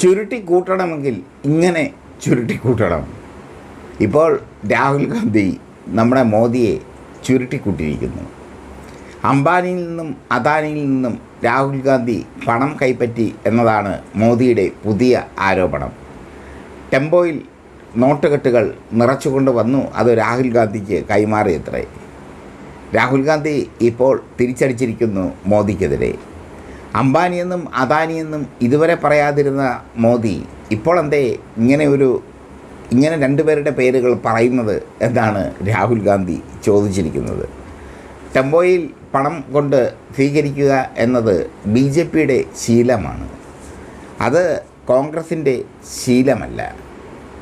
ചുരുട്ടി കൂട്ടണമെങ്കിൽ ഇങ്ങനെ ചുരുട്ടി കൂട്ടണം. ഇപ്പോൾ രാഹുൽ ഗാന്ധി നമ്മുടെ മോദിയെ ചുരുട്ടിക്കൂട്ടിയിരിക്കുന്നു അംബാനിയിൽ നിന്നും അദാനിയിൽ നിന്നും രാഹുൽ ഗാന്ധി പണം കൈപ്പറ്റി എന്നതാണ് മോദിയുടെ പുതിയ ആരോപണം. ടെമ്പോയിൽ നോട്ടുകെട്ടുകൾ നിറച്ചുകൊണ്ട് വന്നു അത് രാഹുൽ ഗാന്ധിക്ക് കൈമാറിയത്രേ. രാഹുൽ ഗാന്ധി ഇപ്പോൾ തിരിച്ചടിച്ചിരിക്കുന്നു മോദിക്കെതിരെ. അംബാനിയെന്നും അദാനിയെന്നും ഇതുവരെ പറയാതിരുന്ന മോദി ഇപ്പോൾ എന്തേ ഇങ്ങനെ ഒരു ഇങ്ങനെ രണ്ടുപേരുടെ പേരുകൾ പറയുന്നത് എന്നാണ് രാഹുൽ ഗാന്ധി ചോദിച്ചിരിക്കുന്നത്? ടെമ്പോയിൽ പണം കൊണ്ട് സ്വീകരിക്കുക എന്നത് ബി ജെ പിയുടെ ശീലമാണ്. അത് കോൺഗ്രസിന്റെ ശീലമല്ല.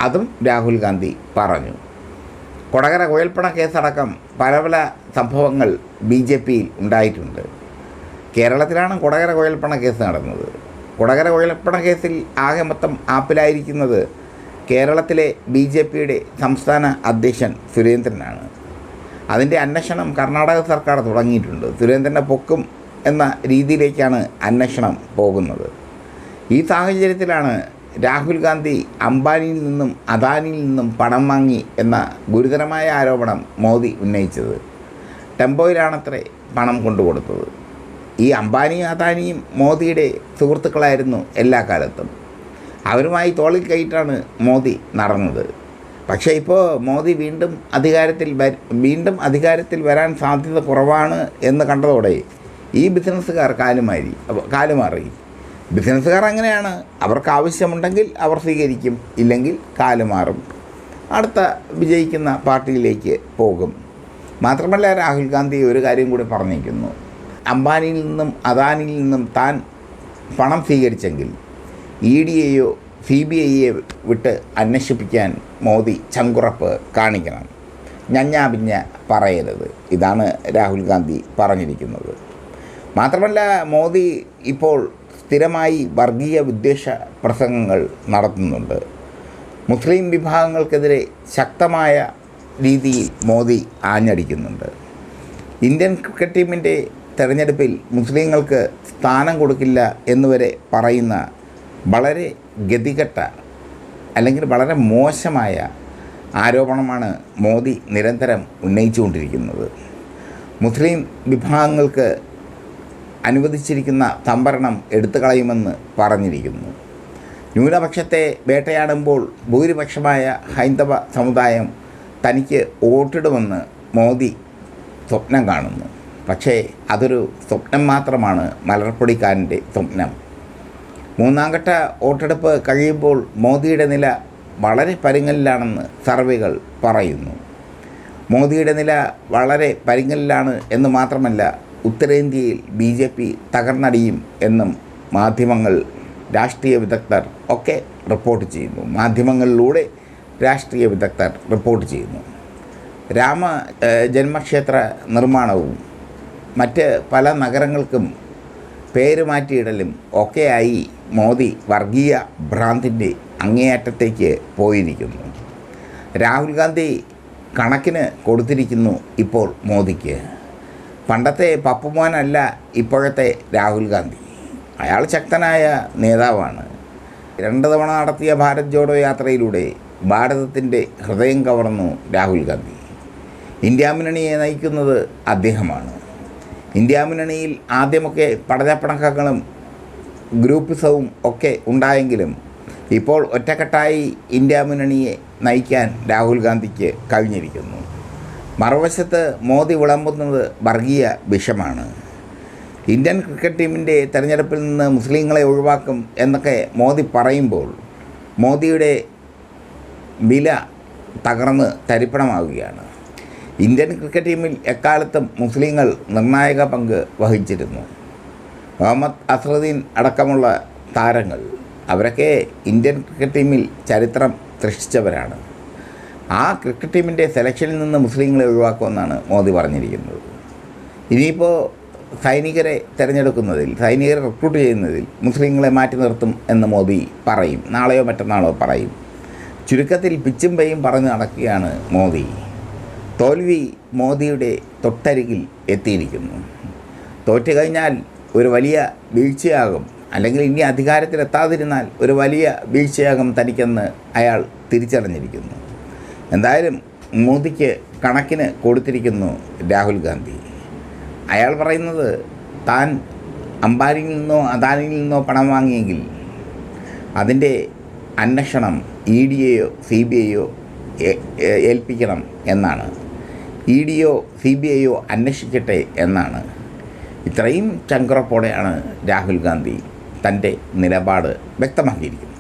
അതും രാഹുൽ ഗാന്ധി പറഞ്ഞു. കൊടകര കുഴൽപ്പണ കേസടക്കം പല പല സംഭവങ്ങൾ ബി ജെ പിയിൽ ഉണ്ടായിട്ടുണ്ട്. കേരളത്തിലാണ് കൊടകര കുഴൽപ്പണ കേസ് നടന്നത്. കൊടകര കുഴൽപ്പണ കേസിൽ ആകെ മൊത്തം ആപ്പിലായിരിക്കുന്നത് കേരളത്തിലെ ബി ജെ പിയുടെ സംസ്ഥാന അധ്യക്ഷൻ സുരേന്ദ്രനാണ്. അതിന്റെ അന്വേഷണം കർണാടക സർക്കാർ തുടങ്ങിയിട്ടുണ്ട്. സുരേന്ദ്രനെ പൊക്കും എന്ന രീതിയിലേക്കാണ് അന്വേഷണം പോകുന്നത്. ഈ സാഹചര്യത്തിലാണ് രാഹുൽ ഗാന്ധി അംബാനിയിൽ നിന്നും അദാനിയിൽ നിന്നും പണം വാങ്ങി എന്ന ഗുരുതരമായ ആരോപണം മോദി ഉന്നയിച്ചത്. ടെമ്പോയിലാണത്രേ പണം കൊണ്ടുകൊടുത്തത്. ഈ അംബാനിയും അദാനിയും മോദിയുടെ സുഹൃത്തുക്കളായിരുന്നു എല്ലാ കാലത്തും. അവരുമായി തോളിൽ കയറ്റാണ് മോദി നടന്നത്. പക്ഷേ ഇപ്പോൾ മോദി വീണ്ടും അധികാരത്തിൽ വീണ്ടും അധികാരത്തിൽ വരാൻ സാധ്യത കുറവാണ് എന്ന് കണ്ടതോടെ ഈ ബിസിനസ്സുകാർ കാലുമാരി കാലുമാറി. ബിസിനസ്സുകാർ അങ്ങനെയാണ്. അവർക്ക് ആവശ്യമുണ്ടെങ്കിൽ അവർ സ്വീകരിക്കും ഇല്ലെങ്കിൽ കാലുമാറും അടുത്ത വിജയിക്കുന്ന പാർട്ടിയിലേക്ക് പോകും. മാത്രമല്ല രാഹുൽ ഗാന്ധി ഒരു കാര്യം കൂടി പറഞ്ഞിരിക്കുന്നു. അംബാനിയിൽ നിന്നും അദാനിയിൽ നിന്നും താൻ പണം സ്വീകരിച്ചെങ്കിൽ ഇ ഡി എയോ സി ബി ഐയെ വിട്ട് അന്വേഷിപ്പിക്കാൻ മോദി ചങ്കുറപ്പ് കാണിക്കണം. ഞഞ്ഞാപിഞ്ഞ പറയരുത്. ഇതാണ് രാഹുൽ ഗാന്ധി പറഞ്ഞിരിക്കുന്നത്. മാത്രമല്ല മോദി ഇപ്പോൾ സ്ഥിരമായി വർഗീയ വിദ്വേഷ പ്രസംഗങ്ങൾ നടത്തുന്നുണ്ട്. മുസ്ലിം വിഭാഗങ്ങൾക്കെതിരെ ശക്തമായ രീതിയിൽ മോദി ആഞ്ഞടിക്കുന്നുണ്ട്. ഇന്ത്യൻ ക്രിക്കറ്റ് ടീമിന്റെ തെരഞ്ഞെടുപ്പിൽ മുസ്ലിങ്ങൾക്ക് സ്ഥാനം കൊടുക്കില്ല എന്നുവരെ പറയുന്ന വളരെ ഗതികെട്ട അല്ലെങ്കിൽ വളരെ മോശമായ ആരോപണമാണ് മോദി നിരന്തരം ഉന്നയിച്ചുകൊണ്ടിരിക്കുന്നത്. മുസ്ലിം വിഭാഗങ്ങൾക്ക് അനുവദിച്ചിരിക്കുന്ന സംവരണം എടുത്തു കളയുമെന്ന് പറഞ്ഞിരിക്കുന്നു. ന്യൂനപക്ഷത്തെ വേട്ടയാടുമ്പോൾ ഭൂരിപക്ഷമായ ഹൈന്ദവ സമുദായം തനിക്ക് വോട്ടിടുമെന്ന് മോദി സ്വപ്നം കാണുന്നു. പക്ഷേ അതൊരു സ്വപ്നം മാത്രമാണ് മലർപ്പൊടിക്കാരന്റെ സ്വപ്നം. മൂന്നാം ഘട്ട വോട്ടെടുപ്പ് കഴിയുമ്പോൾ മോദിയുടെ നില വളരെ പരുങ്ങലിലാണെന്ന് സർവേകൾ പറയുന്നു. മോദിയുടെ നില വളരെ പരുങ്ങലിലാണ് എന്ന് മാത്രമല്ല ഉത്തരേന്ത്യയിൽ ബി ജെ പി തകർന്നടിയും എന്നും മാധ്യമങ്ങൾ രാഷ്ട്രീയ വിദഗ്ധർ ഒക്കെ റിപ്പോർട്ട് ചെയ്യുന്നു. മാധ്യമങ്ങളിലൂടെ രാഷ്ട്രീയ വിദഗ്ധർ റിപ്പോർട്ട് ചെയ്യുന്നു. രാമ ജന്മക്ഷേത്ര നിർമ്മാണവും മറ്റ് പല നഗരങ്ങൾക്കും പേര് മാറ്റിയിടലും ഒക്കെയായി മോദി വർഗീയ ഭ്രാന്തിന്റെ അങ്ങേയറ്റത്തേക്ക് പോയിരിക്കുന്നു. രാഹുൽ ഗാന്ധി കണക്കിന് കൊടുത്തിരിക്കുന്നു ഇപ്പോൾ മോദിക്ക്. പണ്ടത്തെ പപ്പുമോനല്ല ഇപ്പോഴത്തെ രാഹുൽ ഗാന്ധി. അയാൾ ശക്തനായ നേതാവാണ്. രണ്ട് തവണ നടത്തിയ ഭാരത് ജോഡോ യാത്രയിലൂടെ ഭാരതത്തിന്റെ ഹൃദയം കവർന്നു രാഹുൽ ഗാന്ധി. ഇന്ത്യ മുന്നണിയെ നയിക്കുന്നത് അദ്ദേഹമാണ്. ഇന്ത്യ മുന്നണിയിൽ ആദ്യമൊക്കെ പടലപ്പണക്കങ്ങളും ഗ്രൂപ്പിസവും ഒക്കെ ഉണ്ടായെങ്കിലും ഇപ്പോൾ ഒറ്റക്കെട്ടായി ഇന്ത്യ മുന്നണിയെ നയിക്കാൻ രാഹുൽ ഗാന്ധിക്ക് കഴിഞ്ഞിരിക്കുന്നു. മറുവശത്ത് മോദി വിളമ്പുന്നത് വർഗീയ വിഷമാണ്. ഇന്ത്യൻ ക്രിക്കറ്റ് ടീമിന്റെ തെരഞ്ഞെടുപ്പിൽ നിന്ന് മുസ്ലിങ്ങളെ ഒഴിവാക്കും എന്നൊക്കെ മോദി പറയുമ്പോൾ മോദിയുടെ വില തകർന്ന് തരിപ്പണമാവുകയാണ്. ഇന്ത്യൻ ക്രിക്കറ്റ് ടീമിൽ എക്കാലത്തും മുസ്ലിങ്ങൾ നിർണായക പങ്ക് വഹിച്ചിരുന്നു. മുഹമ്മദ് അസറുദ്ദീൻ അടക്കമുള്ള താരങ്ങൾ അവരൊക്കെ ഇന്ത്യൻ ക്രിക്കറ്റ് ടീമിൽ ചരിത്രം സൃഷ്ടിച്ചവരാണ്. ആ ക്രിക്കറ്റ് ടീമിന്റെ സെലക്ഷനിൽ നിന്ന് മുസ്ലിങ്ങളെ ഒഴിവാക്കുമെന്നാണ് മോദി പറഞ്ഞിരിക്കുന്നത്. ഇനിയിപ്പോൾ സൈനികരെ തിരഞ്ഞെടുക്കുന്നതിൽ സൈനികരെ റിക്രൂട്ട് ചെയ്യുന്നതിൽ മുസ്ലിങ്ങളെ മാറ്റി നിർത്തും എന്ന് മോദി പറയും. നാളെയോ മറ്റന്നാളോ പറയും. ചുരുക്കത്തിൽ പിച്ചും പെയ്യും പറഞ്ഞ് നടക്കുകയാണ് മോദി. തോൽവി മോദിയുടെ തൊട്ടരികിൽ എത്തിയിരിക്കുന്നു. തോറ്റു കഴിഞ്ഞാൽ ഒരു വലിയ വീഴ്ചയാകും. അല്ലെങ്കിൽ ഇനി അധികാരത്തിലെത്താതിരുന്നാൽ ഒരു വലിയ വീഴ്ചയാകും തനിക്കെന്ന് അയാൾ തിരിച്ചറിഞ്ഞിരിക്കുന്നു. എന്തായാലും മോദിക്ക് കണക്കിന് കൊടുത്തിരിക്കുന്നു രാഹുൽ ഗാന്ധി. അയാൾ പറയുന്നത് താൻ അംബാനിയിൽ നിന്നോ അദാനിയിൽ നിന്നോ പണം വാങ്ങിയെങ്കിൽ അതിന്റെ അന്വേഷണം ഇ ഡി എയോ സി ബി ഐയോ ഏൽപ്പിക്കണം എന്നാണ്. ഇ ഡിയോ സി ബി ഐയോ അന്വേഷിക്കട്ടെ എന്നാണ്. ഇത്രയും ചങ്കുറപ്പോടെയാണ് രാഹുൽ ഗാന്ധി തന്റെ നിലപാട് വ്യക്തമാക്കിയിരിക്കുന്നത്.